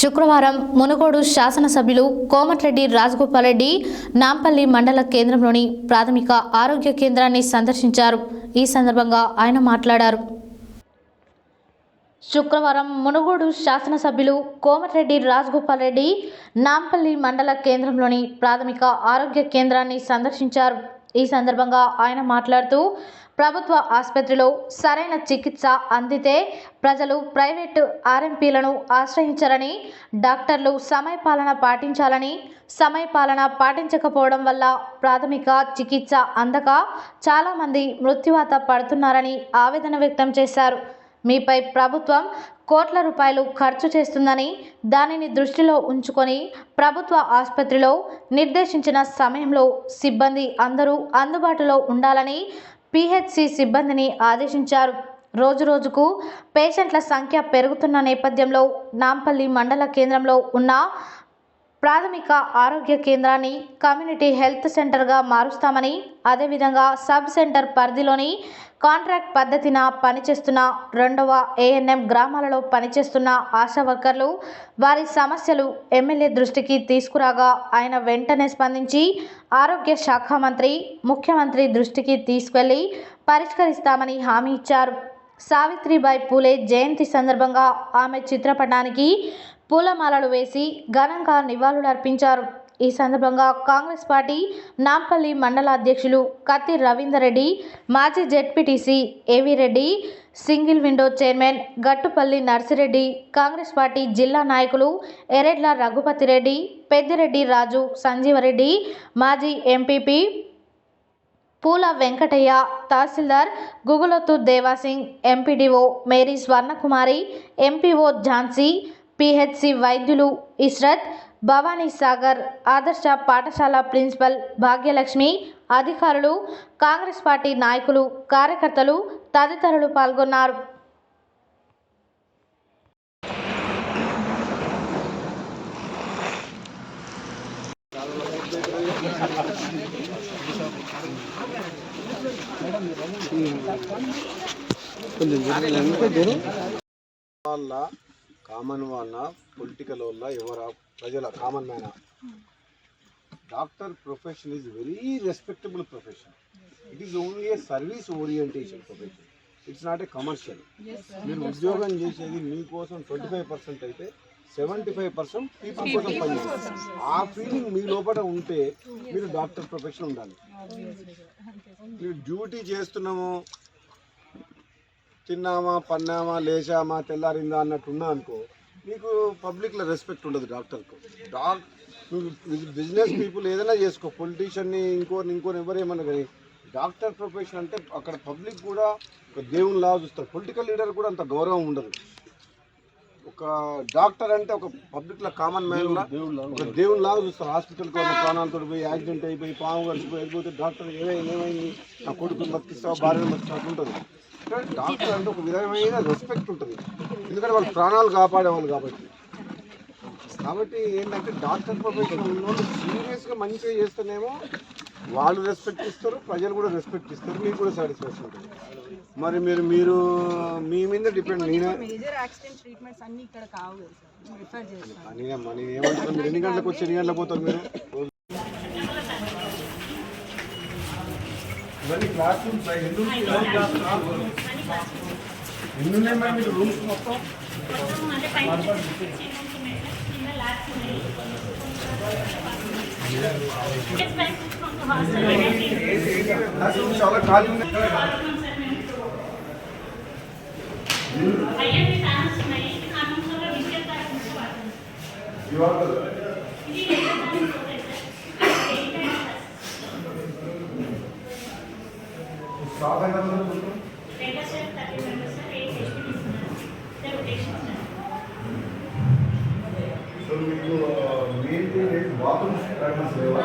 శుక్రవారం మునుగోడు శాసనసభ్యులు కోమటిరెడ్డి రాజగోపాల్ రెడ్డి నాంపల్లి మండల కేంద్రంలోని ప్రాథమిక ఆరోగ్య కేంద్రాన్ని సందర్శించారు. ఈ సందర్భంగా ఆయన మాట్లాడారు. శుక్రవారం మునుగోడు శాసనసభ్యులు కోమటిరెడ్డి రాజగోపాల్ రెడ్డి నాంపల్లి మండల కేంద్రంలోని ప్రాథమిక ఆరోగ్య కేంద్రాన్ని సందర్శించారు. ఈ సందర్భంగా ఆయన మాట్లాడుతూ ప్రభుత్వ ఆసుపత్రిలో సరైన చికిత్స అందితే ప్రజలు ప్రైవేటు ఆర్ఎంపీలను ఆశ్రయించరని డాక్టర్లు సమయపాలన పాటించాలని సమయపాలన పాటించకపోవడం వల్ల ప్రాథమిక చికిత్స అందక చాలామంది మృత్యువాత పడుతున్నారని ఆవేదన వ్యక్తం చేశారు. మీపై ప్రభుత్వం కోట్ల రూపాయలు ఖర్చు చేస్తుందని దానిని దృష్టిలో ఉంచుకొని ప్రభుత్వ ఆసుపత్రిలో నిర్దేశించిన సమయంలో సిబ్బంది అందరూ అందుబాటులో ఉండాలని పిహెచ్సి సిబ్బందిని ఆదేశించారు. రోజురోజుకు పేషెంట్ల సంఖ్య పెరుగుతున్న నేపథ్యంలో నాంపల్లి మండల కేంద్రంలో ఉన్న ప్రాథమిక ఆరోగ్య కేంద్రాన్ని కమ్యూనిటీ హెల్త్ సెంటర్గా మారుస్తామని అదేవిధంగా సబ్ సెంటర్ పరిధిలోని కాంట్రాక్ట్ పద్ధతిన పనిచేస్తున్న రెండవ ఏఎన్ఎం గ్రామాలలో పనిచేస్తున్న ఆశా వర్కర్లు వారి సమస్యలు ఎమ్మెల్యే దృష్టికి తీసుకురాగా ఆయన వెంటనే స్పందించి ఆరోగ్య శాఖ మంత్రి ముఖ్యమంత్రి దృష్టికి తీసుకెళ్ళి పరిష్కరిస్తామని హామీ ఇచ్చారు. సావిత్రిబాయి పూలే జయంతి సందర్భంగా ఆమె చిత్రపటానికి పూలమాలలు వేసి ఘనంగా నివాళులర్పించారు. ఈ సందర్భంగా కాంగ్రెస్ పార్టీ నాంపల్లి మండల అధ్యక్షులు కత్తి రవీందర్ రెడ్డి మాజీ ZPTC AV Reddy single window chairman Gattupalli Narsireddy Congress party జిల్లా నాయకులు ఎరెడ్ల రఘుపతి రెడ్డి పెద్దిరెడ్డి రాజు సంజీవరెడ్డి మాజీ MPP Poola Venkataiah tahsildar Gugulothu Devasingh MPDO Mary Swarnakumari MPO Jhansi PHC వైద్యులు ఇష్రత్ భవానీ సాగర్ ఆదర్శ పాఠశాల ప్రిన్సిపల్ భాగ్యలక్ష్మి అధికారులు కాంగ్రెస్ పార్టీ నాయకులు కార్యకర్తలు తదితరులు పాల్గొన్నారు. వాళ్ళ కామన్ వాళ్ళ పొలిటికల్ వాళ్ళ ఎవరా? ప్రజల common man doctor profession is very respectable profession it is only a service orientation profession it's not a commercial మీరు ఉద్యోగం చేసేది మీకోసం ట్వంటీ ఫైవ్ పర్సెంట్ అయితే సెవెంటీ ఫైవ్ పర్సెంట్ పీపుల్ కోసం పనిచేస్తారు ఆ ఫీలింగ్ మీ లోపల ఉంటే మీరు డాక్టర్ ప్రొఫెషన్ ఉండాలి. మీరు డ్యూటీ చేస్తున్నాము తిన్నామా పన్నామా లేచామా తెల్లారిందా అన్నట్టు ఉన్నా అనుకో మీకు పబ్లిక్లో రెస్పెక్ట్ ఉండదు డాక్టర్కు. డాక్ బిజినెస్ పీపుల్ ఏదైనా చేసుకో పొలిటీషియన్ని ఇంకోని ఇంకోని ఎవరేమన్నా కానీ డాక్టర్ ప్రొఫెషన్ అంటే అక్కడ పబ్లిక్ కూడా ఒక దేవుని లాగా చూస్తారు. పొలిటికల్ లీడర్ కూడా అంత గౌరవం ఉండదు. ఒక డాక్టర్ అంటే ఒక పబ్లిక్లో కామన్ మ్యాన్ ఒక దేవుని లాగా చూస్తారు. హాస్పిటల్కి ఉన్న ప్రాణాలతో పోయి యాక్సిడెంట్ అయిపోయి పాము కలిసిపోయి వెళ్ళిపోతే డాక్టర్ ఏమైంది ఏమైంది? నా కొడుకుని బతికిస్తావా భార్యను బతికిస్తావా అట్లుంటుంది కానీ డాక్టర్ అంటే ఒక విధమైన రెస్పెక్ట్ ఉంటుంది. ఎందుకంటే వాళ్ళు ప్రాణాలు కాపాడేవాళ్ళు కాబట్టి. కాబట్టి ఏంటంటే డాక్టర్ ప్రొఫెషన్ ఉన్నోళ్ళు సీరియస్గా మంచిగా చేస్తేనేమో వాళ్ళు రెస్పెక్ట్ ఇస్తారు ప్రజలు కూడా రెస్పెక్ట్ ఇస్తారు మీకు కూడా సాటిస్ఫాక్షన్ ఉంటుంది. మరి మీరు మీరు మీ మీద డిపెండ్ నేనే నేనమ్మా నేను ఎన్ని గంటలకు వచ్చి ఎన్ని గంటలకు పోతారు మీరు? ఇవన్నీ క్లాస్ రూమ్స్ ఎన్ని ఎన్ని ఉన్నాయి మేడం మీకు రూమ్స్ మొత్తం? క్లాస్ రూమ్స్ చాలా ఖాళీ ఉన్నాయి. ఈ స్టాఫ్ ఎంత మంది ఉన్నారు? సో మీకు మెయిన్ థింగ్ ఏంటి బాత్రూమ్స్ ప్రాక్టీస్ లేవా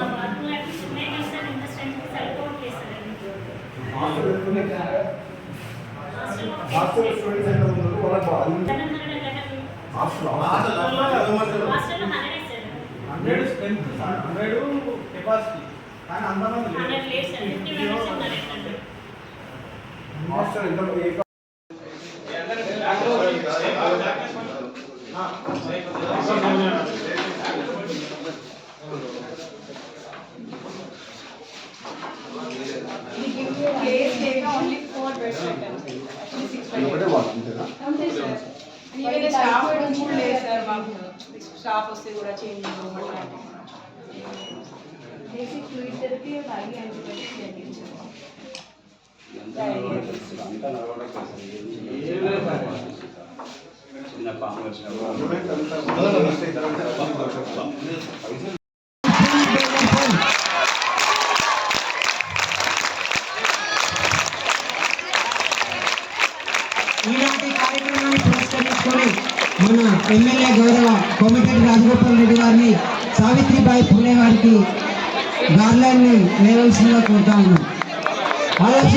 హాస్టల్ ఎత్తుకునే హాస్టల్ స్టూడెంట్స్ ఎంత మంది ఉన్నారు వాళ్ళకి hostel hostel hundred strength hundred capacity కానీ అంతమంది లేదు హాస్టల్ ఎంత ఏ ప్లేస్ లేక ఓన్లీ ఫోర్ బెడ్స్ పెట్టాను సిక్స్ ఒకటే వాళ్ళు అంతేనా అంతే సార్ ఈవెన్ స్టాఫ్ కూడా లేదు సార్ మాకు స్టాఫ్ వస్తే కూడా చేంజ్ బేసిక్ ఫ్లూయిడ్ థెరపీ అలాగే యాంటీబయాటిక్స్ ఈనాటి కార్యక్రమాన్ని పురస్కరించుకొని మన ఎమ్మెల్యే గౌరవ కోమటిరెడ్డి రాజగోపాల్ రెడ్డి గారిని సావిత్రిబాయి పూలే వారికి గార్లాన్ని వేయవలసిందిగా కోరుతా ఉన్నాం. At the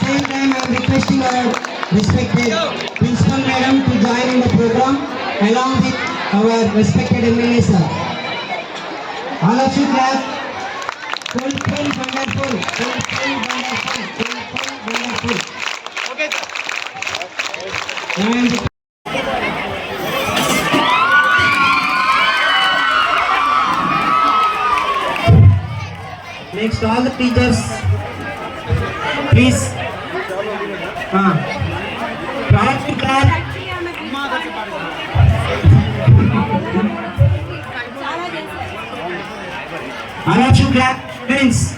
same time, I am requesting our respected principal madam to join in the program along with our respected MLA sir. All of you clap. Fulfill wonderful, fulfill wonderful, fulfill wonderful. Okay. And next, all the teachers, please. Ah. To clap. All of you clap, friends.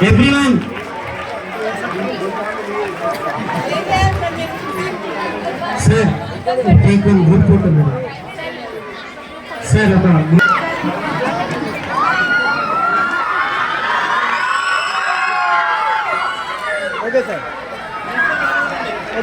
Everyone. Sir, take one photo. Sir, ఒక যায়